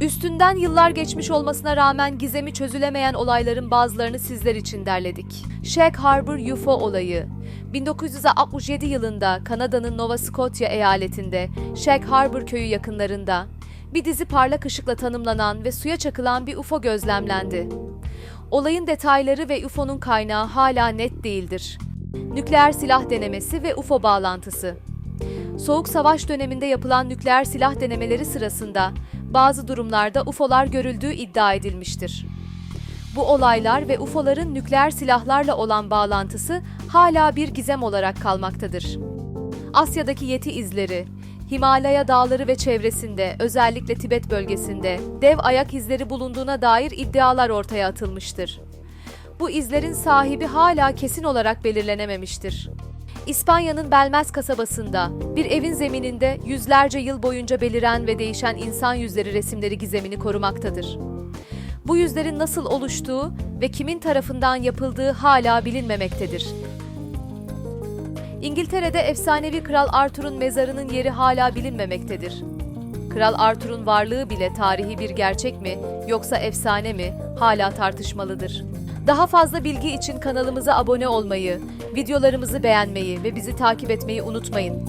Üstünden yıllar geçmiş olmasına rağmen gizemi çözülemeyen olayların bazılarını sizler için derledik. Shag Harbor UFO olayı 1967 yılında Kanada'nın Nova Scotia eyaletinde Shag Harbor köyü yakınlarında bir dizi parlak ışıkla tanımlanan ve suya çakılan bir UFO gözlemlendi. Olayın detayları ve UFO'nun kaynağı hala net değildir. Nükleer silah denemesi ve UFO bağlantısı. Soğuk Savaş döneminde yapılan nükleer silah denemeleri sırasında bazı durumlarda UFO'lar görüldüğü iddia edilmiştir. Bu olaylar ve UFO'ların nükleer silahlarla olan bağlantısı hala bir gizem olarak kalmaktadır. Asya'daki Yeti izleri, Himalaya dağları ve çevresinde, özellikle Tibet bölgesinde dev ayak izleri bulunduğuna dair iddialar ortaya atılmıştır. Bu izlerin sahibi hala kesin olarak belirlenememiştir. İspanya'nın Belmez kasabasında bir evin zemininde yüzlerce yıl boyunca beliren ve değişen insan yüzleri resimleri gizemini korumaktadır. Bu yüzlerin nasıl oluştuğu ve kimin tarafından yapıldığı hala bilinmemektedir. İngiltere'de efsanevi Kral Arthur'un mezarının yeri hala bilinmemektedir. Kral Arthur'un varlığı bile tarihi bir gerçek mi yoksa efsane mi hala tartışmalıdır. Daha fazla bilgi için kanalımıza abone olmayı, videolarımızı beğenmeyi ve bizi takip etmeyi unutmayın.